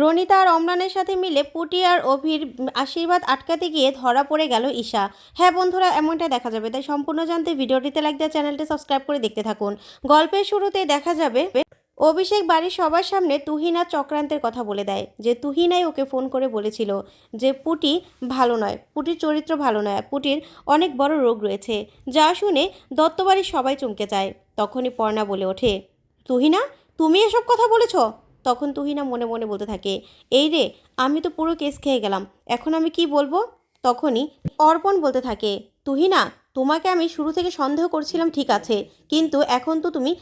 রনিতা আর অমরানের সাথে মিলে পুটি আর অভির আশীর্বাদ আটকাতে গিয়ে ধরা পড়ে গেল ঈশা। হ্যাঁ বন্ধুরা, এমনটাই দেখা যাবে। তাই সম্পূর্ণ জানতে ভিডিওটিতে লাইক দেওয়া চ্যানেলটি সাবস্ক্রাইব করে দেখতে থাকুন। গল্পের শুরুতে দেখা যাবে, অভিষেক বাড়ির সবার সামনে তুহিনা চক্রান্তের কথা বলে দেয়, যে তুহিনাই ওকে ফোন করে বলেছিল যে, পুটি ভালো নয়, পুটির চরিত্র ভালো নয়, পুটির অনেক বড় রোগ রয়েছে। যা শুনে দত্তবাড়ির সবাই চমকে যায়। তখনই পর্ণা বলে ওঠে, তুহিনা, তুমি এসব কথা বলেছ? তখন তুহিনা মনে মনে বলতে থাকে, এই রে, আমি তো পুরো কেস খেয়ে গেলাম, এখন আমি কি বলব? তখনই অর্পণ বলতে থাকে, তুহিনা, তোমাকে আমি শুরু থেকে সন্দেহ করছিলাম, ঠিক আছে, কিন্তু এখন তো তুমি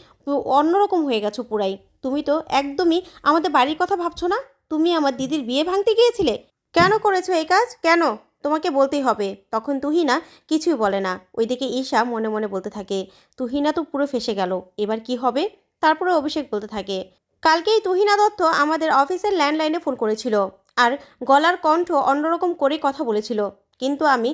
অন্যরকম হয়ে গেছো পুরাই। তুমি তো একদমই আমাদের বাড়ির কথা ভাবছ না? তুমি আমার দিদির বিয়ে ভাঙতে গিয়েছিলে? কেন করেছ এই কাজ? কেন? তোমাকে বলতেই হবে। তখন তুহিনা কিছুই বলে না। ওইদিকে ঈশা মনে মনে বলতে থাকে, তুহিনা তো পুরো ফেসে গেল, এবার কি হবে? তারপরে অভিষেক বলতে থাকে কালকেই তুহিনা দত্ত আমাদের অফিসের ল্যান্ডলাইনে ফোন করেছিল আর গলার কণ্ঠ অন্যরকম করে কথা বলেছিল। কিন্তু আমি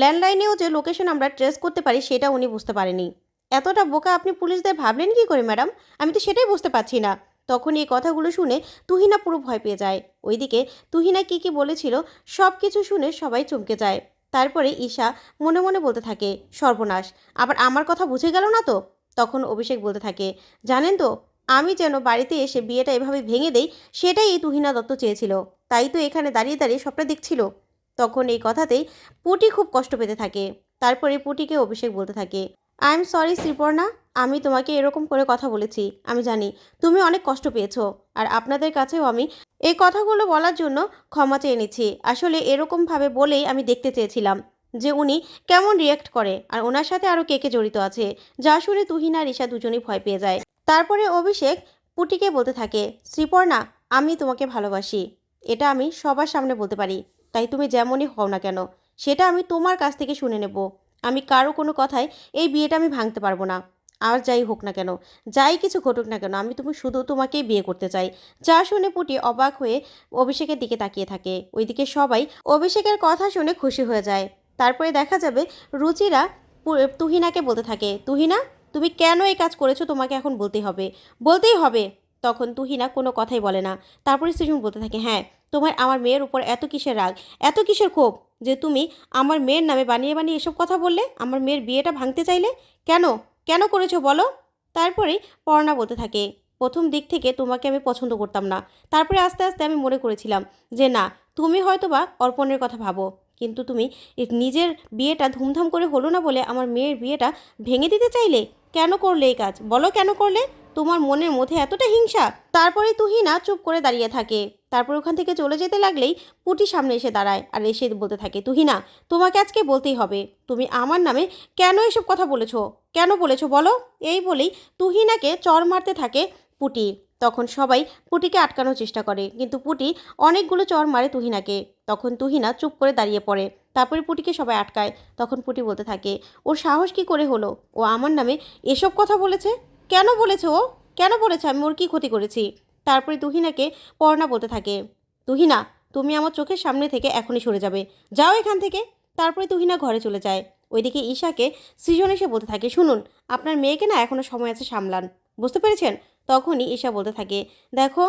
ল্যান্ডলাইনেও যে লোকেশন আমরা ট্রেস করতে পারি সেটা উনি বুঝতে পারেনি। এতটা বোকা আপনি পুলিশদের ভাবলেন কি করে, ম্যাডাম? আমি তো সেটাই বুঝতে পারছি না। তখন এই কথাগুলো শুনে তুহিনা পুরো ভয় পেয়ে যায়। ওইদিকে তুহিনা কি কি বলেছিল সব কিছু শুনে সবাই চমকে যায়। তারপরে ঈশা মনে মনে বলতে থাকে, সর্বনাশ, আবার আমার কথা বুঝে গেল না তো? তখন অভিষেক বলতে থাকে, জানেন তো আমি যেন বাড়িতে এসে বিয়েটা এভাবে ভেঙে দেই, সেটাই এই তুহিনা দত্ত চেয়েছিল। তাই তো এখানে দাঁড়িয়ে দাঁড়িয়ে সবটা দেখছিল। তখন এই কথাতেই পুটি খুব কষ্ট পেতে থাকে। তারপরে পুটিকে অভিষেক বলতে থাকে আই এম সরি শ্রীপর্ণা, আমি তোমাকে এরকম করে কথা বলেছি। আমি জানি তুমি অনেক কষ্ট পেয়েছ, আর আপনাদের কাছেও আমি এই কথাগুলো বলার জন্য ক্ষমা চেয়ে নিচ্ছি। আসলে এরকমভাবে বলেই আমি দেখতে চেয়েছিলাম যে উনি কেমন রিয়াক্ট করে, আর ওনার সাথে আরও কে কে জড়িত আছে। যা শুনে তুহিনা আর ঈশা দুজনেই ভয় পেয়ে যায়। তারপরে অভিষেক পুটিকে বলতে থাকে, শ্রীপর্ণা, আমি তোমাকে ভালোবাসি। এটা আমি সবার সামনে বলতে পারি। তাই তুমি যেমনই হও না কেন, সেটা আমি তোমার কাছ থেকে শুনে নেব। আমি কারও কোনো কথায় এই বিয়েটা আমি ভাঙতে পারব না। আর যাই হোক না কেন, যাই কিছু ঘটুক না কেন, আমি তুমি শুধু তোমাকেই বিয়ে করতে চাই। যা শুনে পুটি অবাক হয়ে অভিষেকের দিকে তাকিয়ে থাকে। ওইদিকে সবাই অভিষেকের কথা শুনে খুশি হয়ে যায়। তারপরে দেখা যাবে রুচিরা তুহিনাকে বলতে থাকে, তুহিনা তুমি কেন এই কাজ করেছ তোমাকে এখন বলতেই হবে। বলতেই হবে। তখন তুহিনা কোনো কথাই বলে না। তারপরে সৃজন বলতে থাকে হ্যাঁ তোমার আমার মেয়ের উপর এত কিসের রাগ, এত কিসের ক্ষোভ যে তুমি আমার মেয়ের নামে বানিয়ে বানিয়ে এসব কথা বললে, আমার মেয়ের বিয়েটা ভাঙতে চাইলে? কেন? কেন করেছ বলো? তারপরেই পর্ণা বলতে থাকে, প্রথম দিক থেকে তোমাকে আমি পছন্দ করতাম না। তারপরে আস্তে আস্তে আমি মনে করেছিলাম যে না, তুমি হয়তো বা অর্পণের কথা ভাবো, কিন্তু তুমি নিজের বিয়েটা ধুমধাম করে হলো না বলে আমার মেয়ের বিয়েটা ভেঙে দিতে চাইলে? কেন করলে এই কাজ? বলো কেন করলে? তোমার মনের মধ্যে এতটা হিংসা। তারপরে তুহিনা চুপ করে দাঁড়িয়ে থাকে। তারপর ওখান থেকে চলে যেতে লাগলেই পুটি সামনে এসে দাঁড়ায় আর এসে বলতে থাকে, তুহিনা, তোমাকে আজকে বলতেই হবে। তুমি আমার নামে কেন এসব কথা বলেছ? কেন বলেছ বলো? এই বলেই তুহিনাকে চর মারতে থাকে পুটি। তখন সবাই পুটিকে আটকানোর চেষ্টা করে। কিন্তু পুটি অনেকগুলো চর মারে তুহিনাকে। তখন তুহিনা চুপ করে দাঁড়িয়ে পড়ে। তারপরে পুটিকে সবাই আটকায়। তখন পুটি বলতে থাকে, ওর সাহস কি করে হলো? ও আমার নামে এসব কথা বলেছে? কেন বলেছে ও? কেন বলেছে? আমি ওর কী ক্ষতি করেছি? তারপরে তুহিনাকে পর্ণা বলতে থাকে, তুহিনা, তুমি আমার চোখের সামনে থেকে এখনই সরে যাবে। যাও এখান থেকে। তারপরে তুহিনা ঘরে চলে যায়। ওইদিকে ঈশাকে সৃজন এসে বলতে থাকে, শুনুন, আপনার মেয়েকে না এখনও সময় আছে সামলান। বুঝতে পেরেছেন? তখনই ঈশা বলতে থাকে, দেখো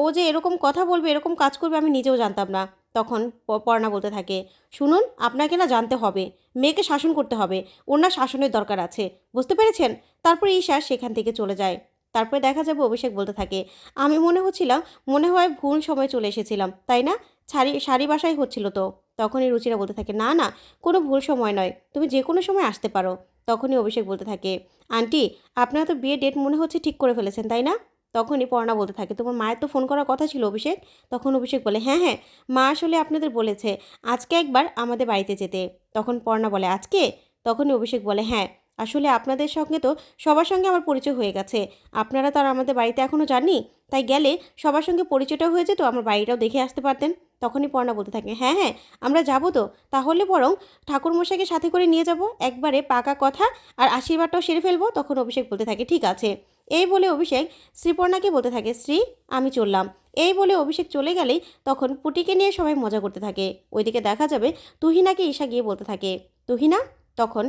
ও যে এরকম কথা বলবে, এরকম কাজ করবে, আমি নিজেও জানতাম না। তখন পর্ণা বলতে থাকে, শুনুন, আপনাকে না জানতে হবে, মেয়েকে শাসন করতে হবে ওনার শাসনের দরকার আছে, বুঝতে পেরেছেন? তারপরে ঈশা সেখান থেকে চলে যায়। তারপরে দেখা যাবে অভিষেক বলতে থাকে, আমি মনে হচ্ছিলাম, মনে হয় ভুল সময় চলে এসেছিলাম, তাই না? শাড়ি শাড়ি বাসায় হচ্ছিল তো। তখনই রুচিরা বলতে থাকে, না না, কোনো ভুল সময় নয়, তুমি যে কোনো সময় আসতে পারো। তখনই অভিষেক বলতে থাকে, আন্টি, আপনারা তো বিয়ে ডেট মনে হচ্ছে ঠিক করে ফেলেছেন, তাই না? তখনই পর্ণা বলতে থাকে, তোমার মায়ের তো ফোন করার কথা ছিল অভিষেক? তখন অভিষেক বলে হ্যাঁ হ্যাঁ মা আসলে আপনাদের বলেছে, আজকে একবার আমাদের বাড়িতে যেতে। তখন পর্ণা বলে, আজকে? তখনই অভিষেক বলে হ্যাঁ আসলে আপনাদের সঙ্গে তো সবার সঙ্গে আমার পরিচয় হয়ে গেছে। আপনারা তো আর আমাদের বাড়িতে এখনও যাননি, তাই গেলে সবার সঙ্গে পরিচয়টা হয়ে যেত, আমার বাড়িটাও দেখে আসতে পারতেন। তখনই পর্ণা বলতে থাকে হ্যাঁ হ্যাঁ আমরা যাব তো। তাহলে বরং ঠাকুরমশাইকে সাথে করে নিয়ে যাব, একবারে পাকা কথা, আর আশীর্বাদটাও সেরে ফেলব, তখন অভিষেক বলতে থাকে, ঠিক আছে। এই বলে অভিষেক শ্রীপর্ণাকে বলতে থাকে, শ্রী, আমি চললাম। এই বলে অভিষেক চলে গেলেই তখন পুটিকে নিয়ে সবাই মজা করতে থাকে। ওইদিকে দেখা যাবে তুহিনাকে ঈশা গিয়ে বলতে থাকে, তুহিনা? তখন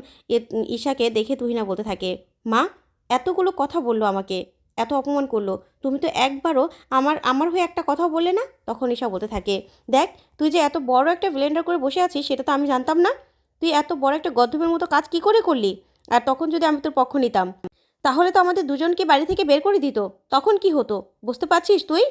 ঈশাকে দেখে তুহিনা বলতে থাকে, মা, এতগুলো কথা বলল আমাকে। এত অপমান করল। তুমি তো একবারও আমার আমার হয়ে একটা কথাও বললে না? তখন ঈশা বলতে থাকে, দেখ, তুই যে এত বড় একটা ব্লেন্ডার করে বসে আছিস, সেটা তো আমি জানতাম না। তুই এত বড় একটা গদ্ধবের মতো কাজ কি করে করলি? আর তখন যদি আমি তোর পক্ষ নিতাম, তাহলে তো আমাদের দুজনকে বাড়ি থেকে বের করে দিত। তখন কি হতো? বুঝতে পারছিস তুই?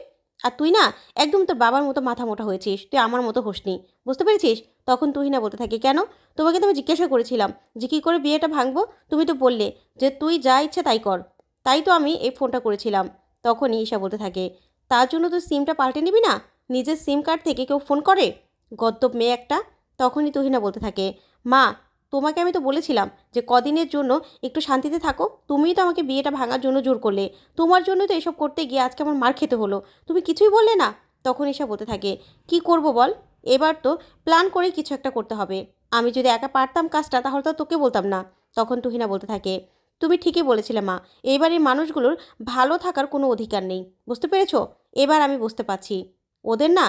আর তুই না, একদম তোর বাবার মতো মাথা মোটা হয়েছিস। তুই আমার মতো হোসনি। বুঝতে পেরেছিস? তখন তুই না বলতে থাকি, কেন? তোমাকে তো আমি জিজ্ঞাসা করেছিলাম যে কী করে বিয়েটা ভাঙবো? তুমি তো বললে যে তুই যা ইচ্ছে তাই কর। তাই তো আমি এই ফোনটা করেছিলাম। তখনই ঈশা বলতে থাকে, তার জন্য তো সিমটা পাল্টে নিবি না? নিজের সিম কার্ড থেকে কেউ ফোন করে? গদ্দপ মেয়ে একটা। তখনই তুহিনা বলতে থাকে, মা, তোমাকে আমি তো বলেছিলাম যে কদিনের জন্য একটু শান্তিতে থাকো। তুমিই তো আমাকে বিয়েটা ভাঙার জন্য জোর করলে। তোমার জন্য তো এসব করতে গিয়ে আজকে আমার মার খেতে হলো। তুমি কিছুই বললে না? তখন এসব বলতে থাকে, কি করব বল? এবার তো প্ল্যান করেই কিছু একটা করতে হবে। আমি যদি একা পারতাম কাজটা, তাহলে তো তোকে বলতাম না। তখন তুহিনা বলতে থাকে তুমি ঠিকই বলেছিলে, মা। এবার মানুষগুলোর ভালো থাকার কোনো অধিকার নেই। বুঝতে পেরেছ? এবার আমি বুঝতে পারছি। ওদের না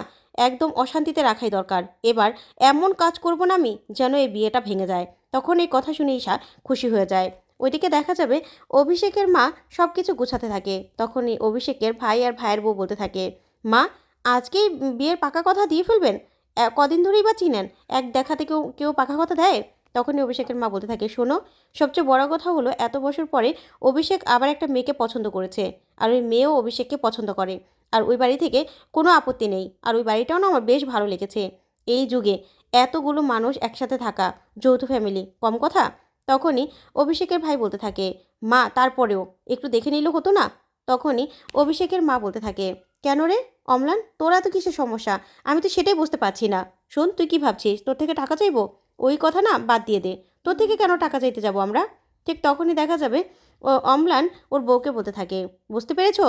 একদম অশান্তিতে রাখাই দরকার। এবার এমন কাজ করব না আমি যেন এই বিয়েটা ভেঙে যায়। তখন এই কথা শুনে ঈশা খুশি হয়ে যায়। ওইদিকে দেখা যাবে অভিষেকের মা সব কিছু গুছাতে থাকে। তখনই অভিষেকের ভাই আর ভাইয়ের বউ বলতে থাকে, মা, আজকেই বিয়ের পাকা কথা দিয়ে ফেলবেন? কদিন ধরেই বা চিনেন? এক দেখাতে কেউ কেউ পাকা কথা দেয়? তখনই অভিষেকের মা বলতে থাকে, শোনো, সবচেয়ে বড় কথা হলো এত বছর পরে অভিষেক আবার একটা মেয়েকে পছন্দ করেছে। আর ওই মেয়েও অভিষেককে পছন্দ করে। আর ওই বাড়ি থেকে কোনো আপত্তি নেই। আর ওই বাড়িটাও না আমার বেশ ভালো লেগেছে। এই যুগে এতগুলো মানুষ একসাথে থাকা, যৌথ ফ্যামিলি, কম কথা? তখনই অভিষেকের ভাই বলতে থাকে, মা, তারপরেও একটু দেখে নিলে হতো না? তখনই অভিষেকের মা বলতে থাকে, কেন রে, অমলান, তোরা তো কিসের সমস্যা? আমি তো সেটাই বুঝতে পারছি না। শোন, তুই কি ভাবছিস? তোর থেকে টাকা চাইব? ওই কথা না বাদ দিয়ে দে। তোর থেকে কেন টাকা চাইতে যাব আমরা? ঠিক তখনই দেখা যাবে ও অম্লান ওর বউকে বলতে থাকে। বুঝতে পেরেছ?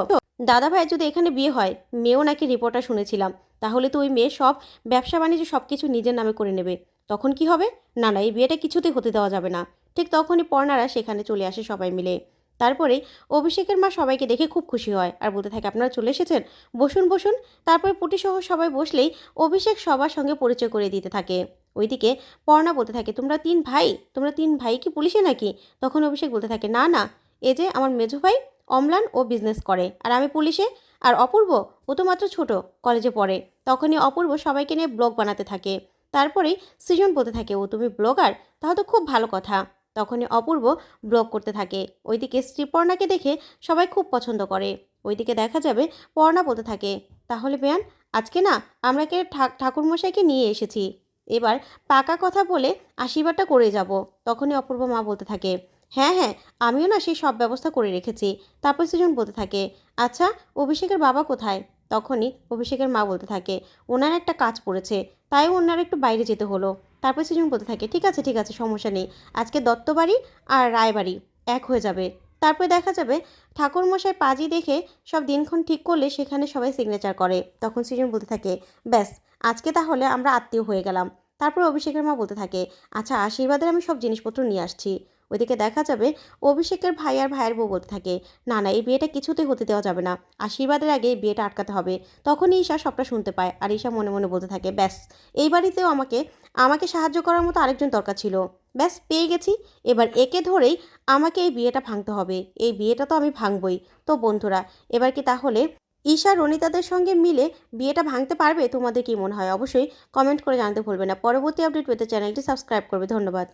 দাদা ভাই যদি এখানে বিয়ে হয়, মেয়েও নাকি রিপোর্টার শুনেছিলাম। তাহলে তো ওই মেয়ে সব ব্যবসা, বাণিজ্য সব কিছু নিজের নামে করে নেবে। তখন কি হবে? না না, এই বিয়েটা কিছুতেই হতে দেওয়া যাবে না। ঠিক তখনই পর্ণারা সেখানে চলে আসে সবাই মিলে। তারপরে অভিষেকের মা সবাইকে দেখে খুব খুশি হয় আর বলতে থাকে, আপনারা চলে এসেছেন? বসুন বসুন। তারপরে পুটিসহ সবাই বসলেই অভিষেক সবার সঙ্গে পরিচয় করে দিতে থাকে। ওইদিকে পর্ণা বলতে থাকে, তোমরা তিন ভাই? তোমরা তিন ভাই কি পুলিশে নাকি? তখন অভিষেক বলতে থাকে, না না। এ যে আমার মেজো ভাই অমলান ও বিজনেস করে আর আমি পুলিশে আর অপূর্ব, ও তো মাত্র ছোট কলেজে পড়ে। তখনই অপূর্ব সবাইকে নিয়ে ব্লগ বানাতে থাকে। তারপরেই সৃজন বলতে থাকে, ও তুমি ব্লগার তাহলে তো খুব ভালো কথা। তখনই অপূর্ব ব্লগ করতে থাকে। ওইদিকে শ্রীপর্ণাকে দেখে সবাই খুব পছন্দ করে। ওইদিকে দেখা যাবে পর্ণা বলতে থাকে, তাহলে বেয়ান, আজকে না আমরা আমরাকে ঠাকুরমশাইকে নিয়ে এসেছি। এবার পাকা কথা বলে আশীর্বাদটা করে যাব। তখনই অপূর্ব মা বলতে থাকে হ্যাঁ হ্যাঁ আমিও না সেই সব ব্যবস্থা করে রেখেছি। তারপর সেজন বলতে থাকে আচ্ছা অভিষেকের বাবা কোথায়? তখনই অভিষেকের মা বলতে থাকে, ওনার একটা কাজ পড়েছে, তাই ওনার একটু বাইরে যেতে হলো। তারপর সৃজন বলতে থাকে, ঠিক আছে ঠিক আছে, সমস্যা নেই। আজকে দত্তবাড়ি আর রায়বাড়ি এক হয়ে যাবে। তারপরে দেখা যাবে ঠাকুরমশাই পাজি দেখে সব দিনক্ষণ ঠিক করলে সেখানে সবাই সিগনেচার করে। তখন সৃজন বলতে থাকে, ব্যাস, আজকে তাহলে আমরা আত্মীয় হয়ে গেলাম। তারপর অভিষেকের মা বলতে থাকে আচ্ছা আশীর্বাদের আমি সব জিনিসপত্র নিয়ে আসছি। ওইদিকে দেখা যাবে অভিষেকের ভাই আর ভাইয়ের বউ বলতে থাকে, না না, এই বিয়েটা কিছুতেই হতে দেওয়া যাবে না। আশীর্বাদের আগে এই বিয়েটা আটকাতে হবে। তখনই ঈশা সবটা শুনতে পায় আর ঈশা মনে মনে বলতে থাকে, ব্যাস, এই বাড়িতেও আমাকে আমাকে সাহায্য করার মতো আরেকজন দরকার ছিল। ব্যাস, পেয়ে গেছি। এবার একে ধরেই আমাকে এই বিয়েটা ভাঙতে হবে। এই বিয়েটা তো আমি ভাঙবই। তো বন্ধুরা, এবার কি তাহলে ঈশা রনিতাদের সঙ্গে মিলে বিয়েটা ভাঙতে পারবে? তোমাদের কি মনে হয়? অবশ্যই কমেন্ট করে জানতে ভুলবে না। পরবর্তী আপডেট পেতে চ্যানেলটি সাবস্ক্রাইব করবে। ধন্যবাদ।